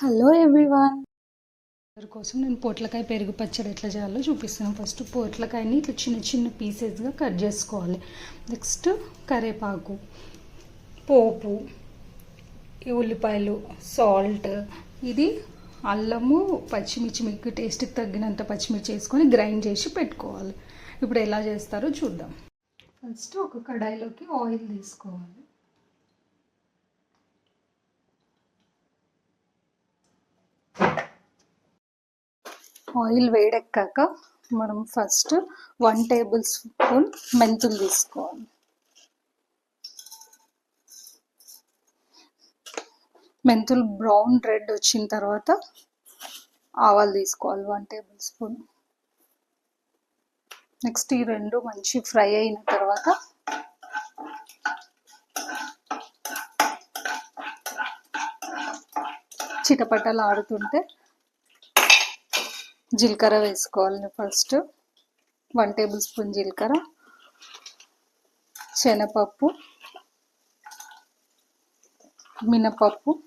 Hello everyone అందరి కోసం నేను పొట్లకాయ పెరుగు పచ్చడి ఎట్లా చేయాలో చూపిస్తాను ఫస్ట్ పొట్లకాయని ఇట్లా చిన్న చిన్న పీసెస్గా కట్ చేసుకోవాలి. నెక్స్ట్ కరివేపాకు పోపు ఉల్లిపాయలు సాల్ట్ ఇది అల్లము పచ్చిమిర్చి మీకు టేస్ట్కి తగ్గినంత పచ్చిమిర్చి వేసుకొని గ్రైండ్ చేసి పెట్టుకోవాలి. ఇప్పుడు ఎలా చేస్తారో చూద్దాం. ఫస్ట్ ఒక కడాయిలోకి ఆయిల్ తీసుకోవాలి. ఆయిల్ వేడెక్కాక మనం ఫస్ట్ వన్ టేబుల్ స్పూన్ మెంతులు తీసుకోవాలి. మెంతులు బ్రౌన్ రెడ్ వచ్చిన తర్వాత ఆవాలు తీసుకోవాలి వన్ టేబుల్ స్పూన్. నెక్స్ట్ ఈ రెండు మంచి ఫ్రై అయిన తర్వాత చిటపటలు ఆడుతుంటే జీలకర్ర వేసుకోవాలి ఫస్ట్. వన్ టేబుల్ స్పూన్ జీలకర్ర. శనగపప్పు. మినపప్పు.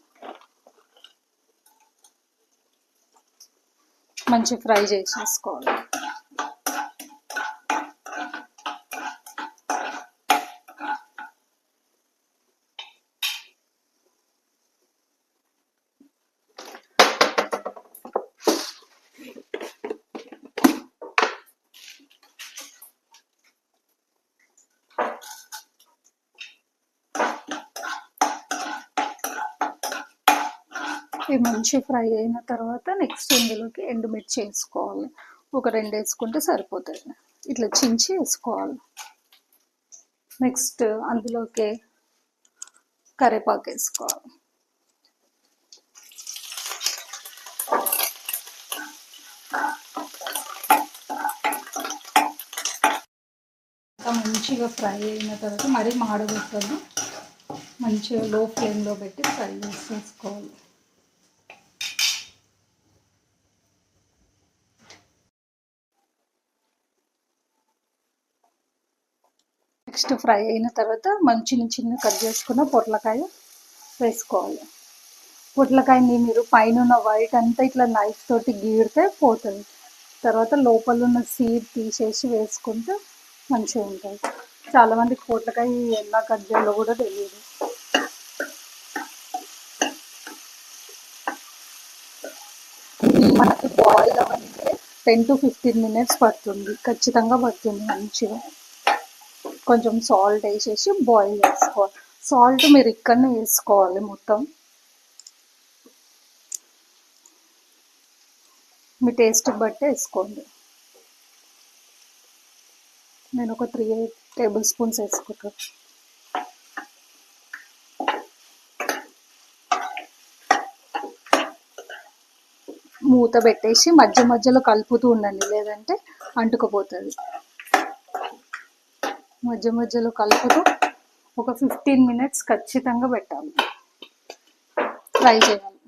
మంచి ఫ్రై చేసేసుకోవాలి. ఇవి మంచి ఫ్రై అయిన తర్వాత నెక్స్ట్ ఇందులోకి ఎండుమిర్చి వేసుకోవాలి. ఒక రెండు వేసుకుంటే సరిపోతుంది. ఇట్లా చించి వేసుకోవాలి. నెక్స్ట్ అందులోకి కరివేపాకు వేసుకోవాలి. మంచిగా ఫ్రై అయిన తర్వాత మరీ మాడగొట్టదు. మంచిగా లో ఫ్లేమ్లో పెట్టి ఫ్రై చేసేసుకోవాలి. నెక్స్ట్ ఫ్రై అయిన తర్వాత మంచి చిన్న చిన్న కట్ చేసుకున్న పొట్లకాయ వేసుకోవాలి. పొట్లకాయని మీరు పైన ఉన్న వైట్ అంతా ఇట్లా నైఫ్ తోటి గీడితే పోతుంది. తర్వాత లోపల ఉన్న సీడ్ తీసేసి వేసుకుంటే మంచిగా ఉంటుంది. చాలామందికి పొట్లకాయ ఎలా కట్ చేయాలో కూడా తెలియదు. మనకి బాయిల్ అవ్వాలంటే టెన్ టు ఫిఫ్టీన్ మినిట్స్ పడుతుంది. ఖచ్చితంగా పడుతుంది మంచిగా. కొంచెం సాల్ట్ వేసేసి బాయిల్ చేసుకోవాలి సాల్ట్ మీరు ఇక్కడనే వేసుకోవాలి మొత్తం. మీ టేస్ట్ బట్టి వేసుకోండి. నేను ఒక త్రీ టేబుల్ స్పూన్స్ వేసుకుంటాను మూత పెట్టేసి మధ్య మధ్యలో కలుపుతూ ఉండండి లేదంటే అంటుకుపోతుంది. మధ్య మధ్యలో కలుపుతూ ఒక ఫిఫ్టీన్ మినిట్స్ ఖచ్చితంగా పెట్టాలి. ఫ్రై చేయాలి.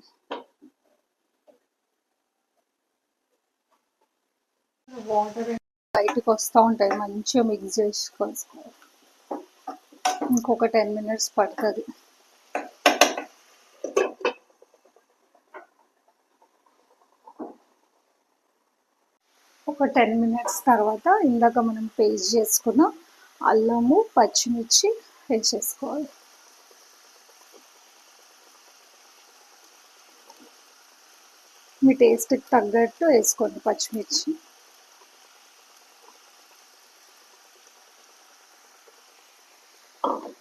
వాటర్ బయటకు వస్తూ ఉంటాయి మంచిగా మిక్స్ చేసుకోవాలి. ఇంకొక టెన్ మినిట్స్ పడుతుంది. ఒక టెన్ మినిట్స్ తర్వాత ఇందాక మనం పేస్ట్ చేసుకున్న అల్లము పచ్చిమిర్చి వేసేసుకోవాలి మీ టేస్ట్కి తగ్గట్టు వేసుకోండి పచ్చిమిర్చి.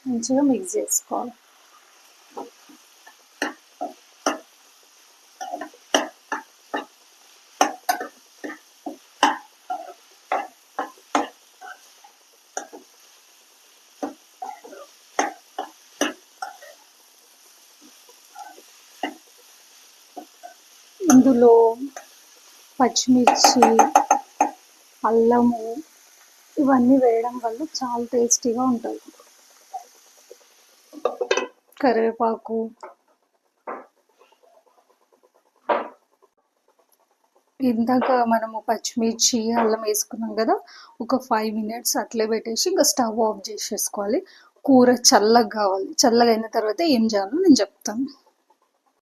మంచిగా మిక్స్ చేసుకోవాలి. ఇందులో పచ్చిమిర్చి అల్లము ఇవన్నీ వేయడం వల్ల చాలా టేస్టీగా ఉంటుంది. కరివేపాకు. ఇందాక మనము పచ్చిమిర్చి అల్లం వేసుకున్నాం కదా ఒక ఫైవ్ మినిట్స్ అట్లే పెట్టేసి ఇంకా స్టవ్ ఆఫ్ చేసేసుకోవాలి. కూర చల్లగా కావాలి. చల్లగా అయిన తర్వాత ఏం చేయాలో నేను చెప్తాను.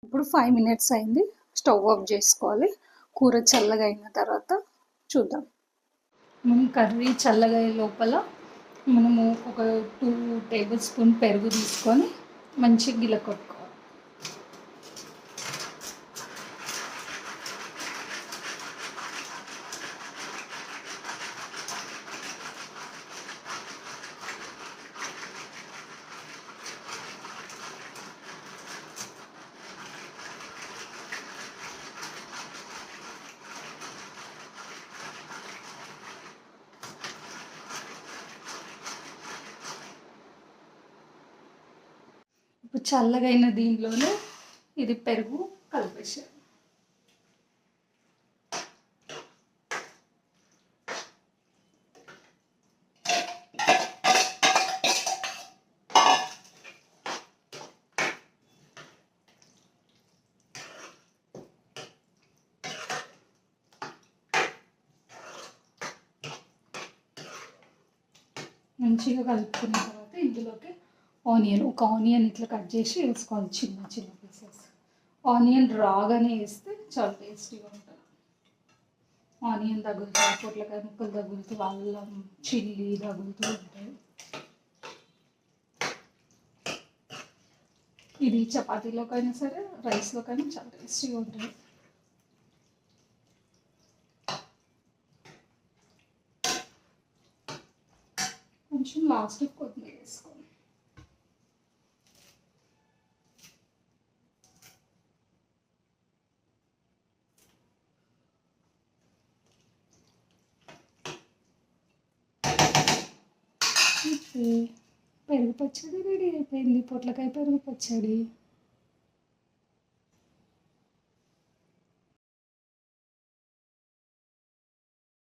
ఇప్పుడు ఫైవ్ మినిట్స్ అయింది. స్టవ్ ఆఫ్ చేసుకోవాలి. కూర చల్లగా అయిన తర్వాత చూద్దాం. మనం కర్రీ చల్లగా లోపల మనము ఒక టూ టేబుల్ స్పూన్ పెరుగు తీసుకొని మంచిగా గిల కొట్టుకోవాలి చల్లగైన దీనిలోనే ఇది పెరుగు కలిపేసాను మంచిగా కలుపుకున్న తర్వాత ఇందులోకి ఆనియన్ ఒక ఆనియన్ ఇట్లా కట్ చేసి వేసుకోవాలి చిన్న చిన్న పీసెస్ ఆనియన్ రాగానే వేస్తే చాలా టేస్టీగా ఉంటుంది. ఆనియన్ తగులుతాయి పొట్లకాయ ముక్కలు తగులుతూ అల్లం చిల్లీ తగులుతూ ఉంటాయి ఇది చపాతీలోకైనా సరే రైస్లోకైనా చాలా టేస్టీగా ఉంటుంది. కొంచెం లాస్ట్ కొద్దిగా వేసుకోండి పెరుగు పచ్చడి రెడీ అయిపోయింది. పొట్లకాయ పెరుగు పచ్చడి.